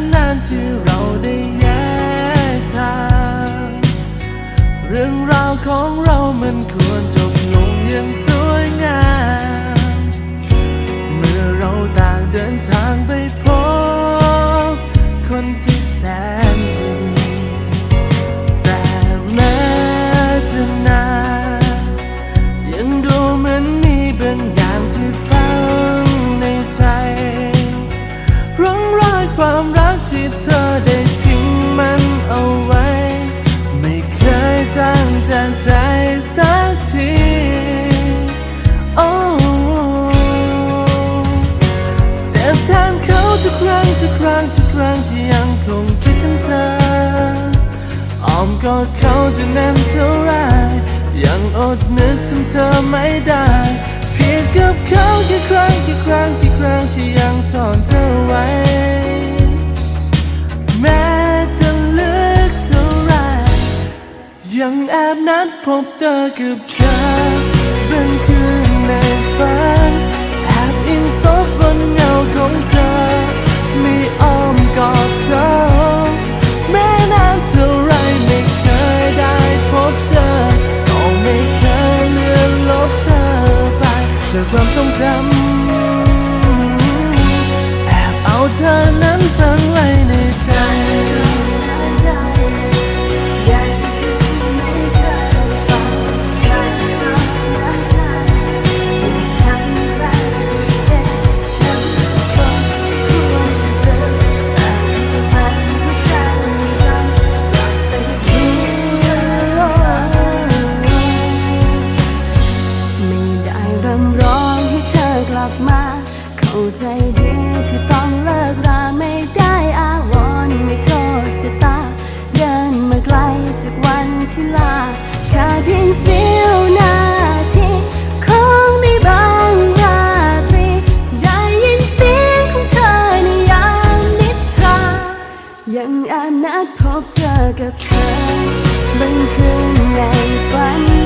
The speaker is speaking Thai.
นนานที่เราได้แยกทาง เรื่องราวของเรามันควรจบลงอย่างสวยงาม เมื่อเราต่างเดินทางไป ครั้งที่ยังคงคิดถึงเธออ้อมกอดเขาจะแน่นเท่าไรยังอดนึกถึงเธอไม่ได้ เพียงกับเขากี่ครั้งกี่ครั้งกี่ครั้งที่ยังซ่อนเธอไว้ แม้จะลึกเท่าไรยังแอบนัดพบเจอกับเธอเป็นคืนในฝันแอบอิงซบบนเงาของเธอ ความทรงจำ มา เข้าใจดีที่ต้องเลิกราไม่ได้อาวรณ์ไม่โทษชะตา เดินมาไกลจากวันที่ลาแค่เพียงเสี้ยวนาทีของในบางราตรี ได้ยินเสียงของเธอในยามนิทรา ยังอานัดพบเจอกับเธอบางคืนในฝัน